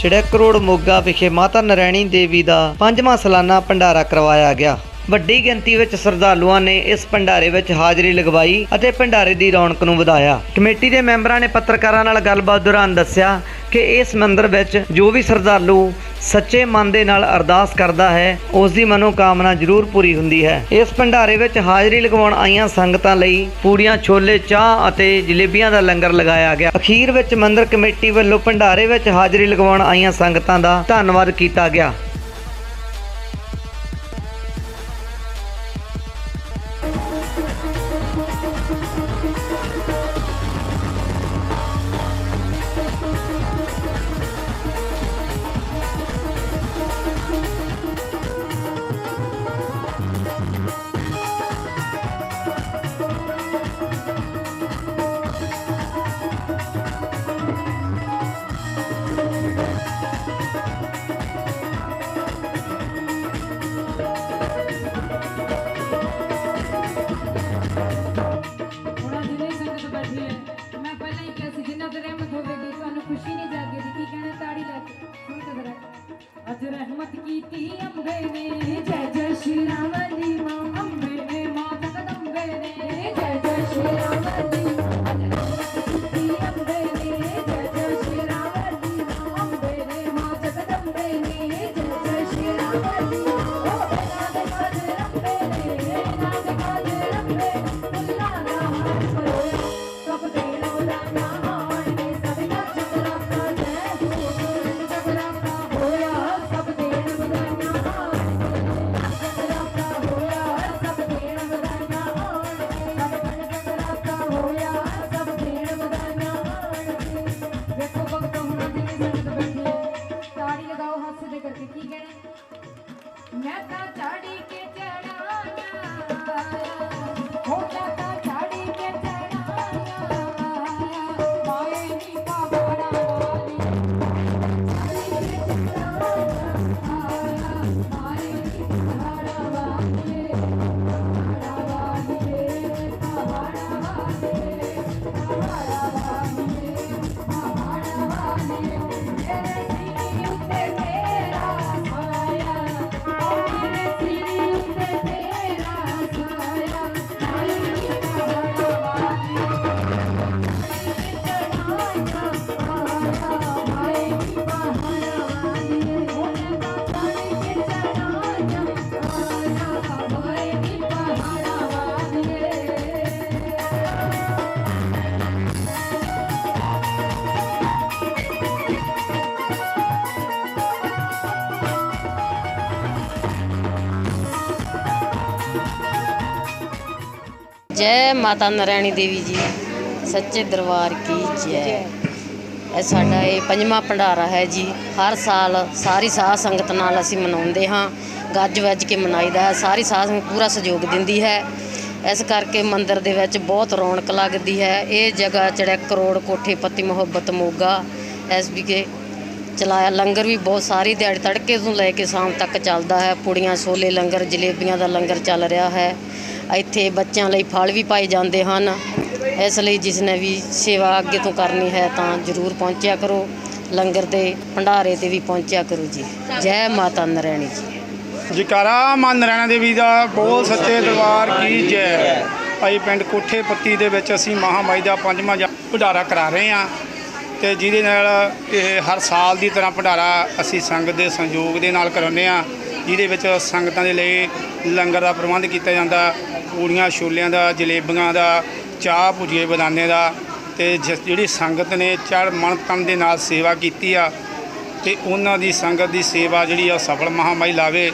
Charik road Moga ਵਿਖੇ ਮਾਤਾ ਨਰੈਣੀ ਦੇਵੀ ਦਾ ਪੰਜਵਾਂ ਸਾਲਾਨਾ ਭੰਡਾਰਾ ਕਰਵਾਇਆ ਗਿਆ। ਵੱਡੀ ਗਿਣਤੀ ਵਿੱਚ ਸ਼ਰਧਾਲੂਆਂ ਨੇ ਇਸ ਭੰਡਾਰੇ ਵਿੱਚ ਹਾਜ਼ਰੀ ਲਗਵਾਈ ਅਤੇ ਭੰਡਾਰੇ ਦੀ ਰੌਣਕ ਨੂੰ ਵਧਾਇਆ। ਕਮੇਟੀ ਦੇ ਮੈਂਬਰਾਂ ਨੇ ਪੱਤਰਕਾਰਾਂ ਨਾਲ ਗੱਲਬਾਤ ਦੌਰਾਨ ਦੱਸਿਆ ਕਿ ਇਸ ਮੰਦਰ ਵਿੱਚ ਜੋ ਵੀ ਸ਼ਰਧਾਲੂ ਸੱਚੇ ਮਨ ਦੇ ਨਾਲ ਅਰਦਾਸ ਕਰਦਾ ਹੈ ਉਸ ਦੀ ਮਨੋਕਾਮਨਾ ਜ਼ਰੂਰ ਪੂਰੀ ਹੁੰਦੀ ਹੈ। ਇਸ ਭੰਡਾਰੇ ਵਿੱਚ ਹਾਜ਼ਰੀ ਲਗਵਾਉਣ ਆਈਆਂ ਸੰਗਤਾਂ ਲਈ ਪੂੜੀਆਂ, ਛੋਲੇ, ਚਾਹ ਅਤੇ ਜਲੇਬੀਆਂ ਦਾ ਲੰਗਰ ਲਗਾਇਆ ਗਿਆ। ਅਖੀਰ ਵਿੱਚ ਮੰਦਰ ਕਮੇਟੀ ਵੱਲੋਂ ਭੰਡਾਰੇ ਵਿੱਚ ਹਾਜ਼ਰੀ ਲਗਵਾਉਣ ਆਈਆਂ ਸੰਗਤਾਂ ਦਾ ਧੰਨਵਾਦ ਕੀਤਾ ਗਿਆ। ਅੱਜ ਰਹਿਮਤ ਕੀਤੀ ਅੰਬੇ ਨੇ। ਜੈ ਜੈ ਸ਼੍ਰੀ ਰਾਮ ਜੀ ਮਾਂ ਜੈ ਮਾਤਾ ਨਰੈਣੀ ਦੇਵੀ ਜੀ। ਸੱਚੇ ਦਰਬਾਰ ਕੀ ਜੈ। ਇਹ ਸਾਡਾ ਇਹ ਪੰਜਵਾਂ ਭੰਡਾਰਾ ਹੈ ਜੀ। ਹਰ ਸਾਲ ਸਾਰੀ ਸਾਧ ਸੰਗਤ ਨਾਲ ਅਸੀਂ ਮਨਾਉਂਦੇ ਹਾਂ। ਗੱਜ ਵੱਜ ਕੇ ਮਨਾਈਦਾ ਹੈ। ਸਾਰੀ ਸਾਧ ਸੰਗਤ ਪੂਰਾ ਸਹਿਯੋਗ ਦਿੰਦੀ ਹੈ। ਇਸ ਕਰਕੇ ਮੰਦਿਰ ਦੇ ਵਿੱਚ ਬਹੁਤ ਰੌਣਕ ਲੱਗਦੀ ਹੈ। ਇਹ ਜਗ੍ਹਾ ਚੜੈਕ ਕਰੋੜ ਕੋਠੇ ਪਤੀ ਮੁਹੱਬਤ ਮੋਗਾ ਐਸਬੀਕੇ ਚਲਾਇਆ ਲੰਗਰ ਵੀ ਬਹੁਤ ਸਾਰੀ ਦਿਹਾੜੀ ਤੜਕੇ ਤੋਂ ਲੈ ਕੇ ਸ਼ਾਮ ਤੱਕ ਚੱਲਦਾ ਹੈ। ਪੁੜੀਆਂ, ਛੋਲੇ ਲੰਗਰ, ਜਲੇਬੀਆਂ ਦਾ ਲੰਗਰ ਚੱਲ ਰਿਹਾ ਹੈ। ਇੱਥੇ ਬੱਚਿਆਂ ਲਈ ਫਲ ਵੀ ਪਾਏ ਜਾਂਦੇ ਹਨ। ਇਸ ਲਈ ਜਿਸ ਨੇ ਵੀ ਸੇਵਾ ਅੱਗੇ ਤੋਂ ਕਰਨੀ ਹੈ ਤਾਂ ਜ਼ਰੂਰ ਪਹੁੰਚਿਆ ਕਰੋ। ਲੰਗਰ ਦੇ ਭੰਡਾਰੇ ਤੇ ਵੀ ਪਹੁੰਚਿਆ ਕਰੋ ਜੀ। ਜੈ ਮਾਤਾ ਨਰੈਣੀ ਜੀ। ਜਕਾਰਾ ਮਾਂ ਨਰੈਣਾ ਦੇਵੀ ਦਾ ਬੋਲ ਸੱਚੇ ਦਰਬਾਰ ਕੀ ਜੈ। ਭਾਈ ਪਿੰਡ ਕੋਠੇ ਪੱਤੀ ਦੇ ਵਿੱਚ ਅਸੀਂ ਮਹਾਮਾਈ ਦਾ ਪੰਜਵਾਂ ਜਾ- ਭੰਡਾਰਾ ਕਰਾ ਰਹੇ ਹਾਂ ਤੇ ਜਿਹਦੇ ਨਾਲ ਇਹ ਹਰ ਸਾਲ ਦੀ ਤਰ੍ਹਾਂ ਭੰਡਾਰਾ ਅਸੀਂ ਸੰਗਤ ਦੇ ਸੰਯੋਗ ਦੇ ਨਾਲ ਕਰਾਉਂਦੇ ਹਾਂ। ਜਿਹਦੇ ਵਿੱਚ ਸੰਗਤਾਂ ਦੇ ਲਈ ਲੰਗਰ ਦਾ ਪ੍ਰਬੰਧ ਕੀਤਾ ਜਾਂਦਾ। ਪੂੜੀਆਂ, ਛੋਲਿਆਂ ਦਾ, ਜਲੇਬੀਆਂ ਦਾ, ਚਾਹ ਭੁਜੀਏ ਬਦਾਨੇ ਦਾ ਤੇ ਜਿਸ- ਜਿਹੜੀ ਸੰਗਤ ਨੇ ਚੜ ਮਨ ਤਨ ਦੇ ਨਾਲ ਸੇਵਾ ਕੀਤੀ ਆ ਤੇ ਉਹਨਾਂ ਦੀ ਸੰਗਤ ਦੀ ਸੇਵਾ ਜਿਹੜੀ ਆ ਉਹ ਸਫਲ ਮਹਾਮਾਈ ਲਾਵੇ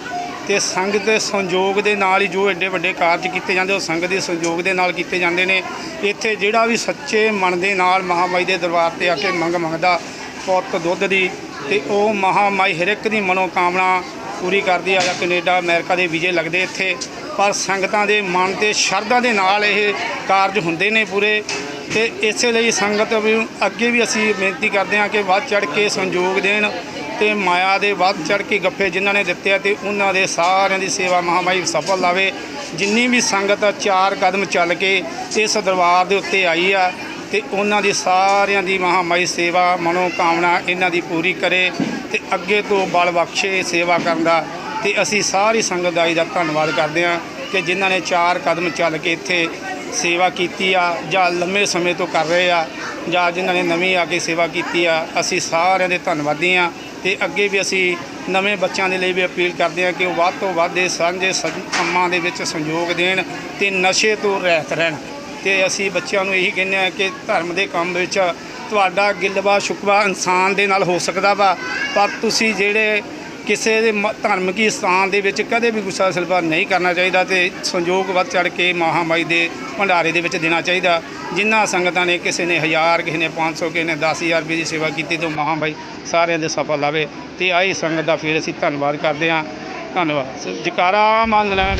ਤੇ ਸੰਗਤ ਦੇ ਸੰਯੋਗ ਦੇ ਨਾਲ ਹੀ ਜੋ ਐਡੇ ਵੱਡੇ ਕਾਰਜ ਕੀਤੇ ਜਾਂਦੇ, ਉਹ ਸੰਗਤ ਦੇ ਸੰਯੋਗ ਦੇ ਨਾਲ ਕੀਤੇ ਜਾਂਦੇ ਨੇ। ਇੱਥੇ ਜਿਹੜਾ ਵੀ ਸੱਚੇ ਮਨ ਦੇ ਨਾਲ ਮਹਾਮਾਈ ਦੇ ਦਰਬਾਰ ਤੇ ਆ ਕੇ ਮੰਗ ਮੰਗਦਾ, ਪੁੱਤ, ਦੁੱਧ ਦੀ ਤੇ ਉਹ ਮਹਾਮਾਈ ਹਰ ਇੱਕ ਦੀ ਮਨੋਕਾਮਨਾ ਪੂਰੀ ਕਰਦੀ ਆ। ਜਾਂ ਕੈਨੇਡਾ, ਅਮਰੀਕਾ ਦੇ ਵੀਜ਼ੇ ਲੱਗਦੇ ਇੱਥੇ। ਪਰ ਸੰਗਤਾਂ ਦੇ ਮਨ ਤੇ ਸ਼ਰਧਾ ਦੇ ਨਾਲ ਇਹ ਕਾਰਜ ਹੁੰਦੇ ਨੇ ਪੂਰੇ। ਤੇ ਇਸੇ ਲਈ ਸੰਗਤ ਵੀ ਅੱਗੇ ਵੀ ਅਸੀਂ ਬੇਨਤੀ ਕਰਦੇ ਹਾਂ ਕਿ ਵੱਧ ਚੜ ਕੇ ਸੰਯੋਗ ਦੇਣ ਤੇ ਮਾਇਆ ਦੇ ਵੱਧ ਚੜ ਕੇ ਗੱਫੇ ਜਿਨ੍ਹਾਂ ਨੇ ਦਿੱਤੇ ਆ ਤੇ ਉਹਨਾਂ ਦੇ ਸਾਰਿਆਂ ਦੀ ਸੇਵਾ ਮਹਾਮਾਈ ਸਫਲ ਲਾਵੇ। ਜਿੰਨੀ ਵੀ ਸੰਗਤ ਚਾਰ ਕਦਮ ਚੱਲ ਕੇ ਇਸ ਦਰਬਾਰ ਦੇ ਉੱਤੇ ਆਈ ਆ ਤੇ ਉਹਨਾਂ ਦੀ ਸਾਰਿਆਂ ਦੀ ਮਹਾਮਾਈ ਸੇਵਾ ਮਨੋ ਕਾਮਨਾ ਇਹਨਾਂ ਦੀ ਪੂਰੀ ਕਰੇ ਤੇ ਅੱਗੇ ਤੋਂ ਬਲ ਬਖਸ਼ੇ ਸੇਵਾ ਕਰਨ ਦਾ ਤੇ ਅਸੀਂ ਸਾਰੀ ਸੰਗਤ ਦਾ ਇਹਦਾ ਧੰਨਵਾਦ ਕਰਦੇ ਹਾਂ ਕਿ ਜਿਨ੍ਹਾਂ ਨੇ ਚਾਰ ਕਦਮ ਚੱਲ ਕੇ ਇੱਥੇ ਸੇਵਾ ਕੀਤੀ ਆ, ਜਾਂ ਲੰਮੇ ਸਮੇਂ ਤੋਂ ਕਰ ਰਹੇ ਆ, ਜਾਂ ਜਿਨ੍ਹਾਂ ਨੇ ਨਵੀਂ ਆ ਕੇ ਸੇਵਾ ਕੀਤੀ ਆ, ਅਸੀਂ ਸਾਰਿਆਂ ਦੇ ਧੰਨਵਾਦੀ ਆ ਤੇ ਅੱਗੇ ਵੀ ਅਸੀਂ ਨਵੇਂ ਬੱਚਿਆਂ ਦੇ ਲਈ ਵੀ ਅਪੀਲ ਕਰਦੇ ਆ ਕਿ ਉਹ ਵੱਧ ਤੋਂ ਵੱਧ ਇਹ ਸਾਂਝੇ ਸੰ- ਕੰਮਾਂ ਦੇ ਵਿੱਚ ਸੰਯੋਗ ਦੇਣ ਤੇ ਨਸ਼ੇ ਤੋਂ ਰਹਿਤ ਰਹਿਣ। ਤੇ ਅਸੀਂ ਬੱਚਿਆਂ ਨੂੰ ਇਹੀ ਕਹਿੰਦੇ ਆ ਕਿ ਧਰਮ ਦੇ ਕੰਮ ਵਿੱਚ ਤੁਹਾਡਾ ਗਿਲਵਾ ਸ਼ੁਕਵਾ ਇਨਸਾਨ ਦੇ ਨਾਲ ਹੋ ਸਕਦਾ ਵਾ, ਪਰ ਤੁਸੀਂ ਜਿਹੜੇ ਕਿਸੇ ਦੇ ਮ- ਧਾਰਮਿਕ ਸਥਾਨ ਦੇ ਵਿੱਚ ਕਦੇ ਵੀ ਗੁੱਸਾ ਸਿਲਵਾ ਨਹੀਂ ਕਰਨਾ ਚਾਹੀਦਾ ਤੇ ਸੰਯੋਗ ਵੱਧ ਚੜ ਕੇ ਮਹਾਮਾਈ ਦੇ ਭੰਡਾਰੇ ਦੇ ਵਿੱਚ ਦੇਣਾ ਚਾਹੀਦਾ। ਜਿਨ੍ਹਾਂ ਸੰਗਤਾਂ ਨੇ ਕਿਸੇ ਨੇ 1000 ਕਿਸੇ ਨੇ 500 ਕਿਸੇ ਨੇ 10000 ਰੁਪਏ ਦੀ ਸੇਵਾ ਕੀਤੀ ਤੇ ਮਹਾਮਾਈ ਸਾਰਿਆਂ ਦੇ ਸਫਲ ਲਾਵੇ। ਤੇ ਆਈ ਸੰਗਤ ਦਾ ਫਿਰ ਅਸੀਂ ਧੰਨਵਾਦ ਕਰਦੇ ਹਾਂ। ਧੰਨਵਾਦ। ਜਕਾਰਾ ਮੰਨ ਲੈਣ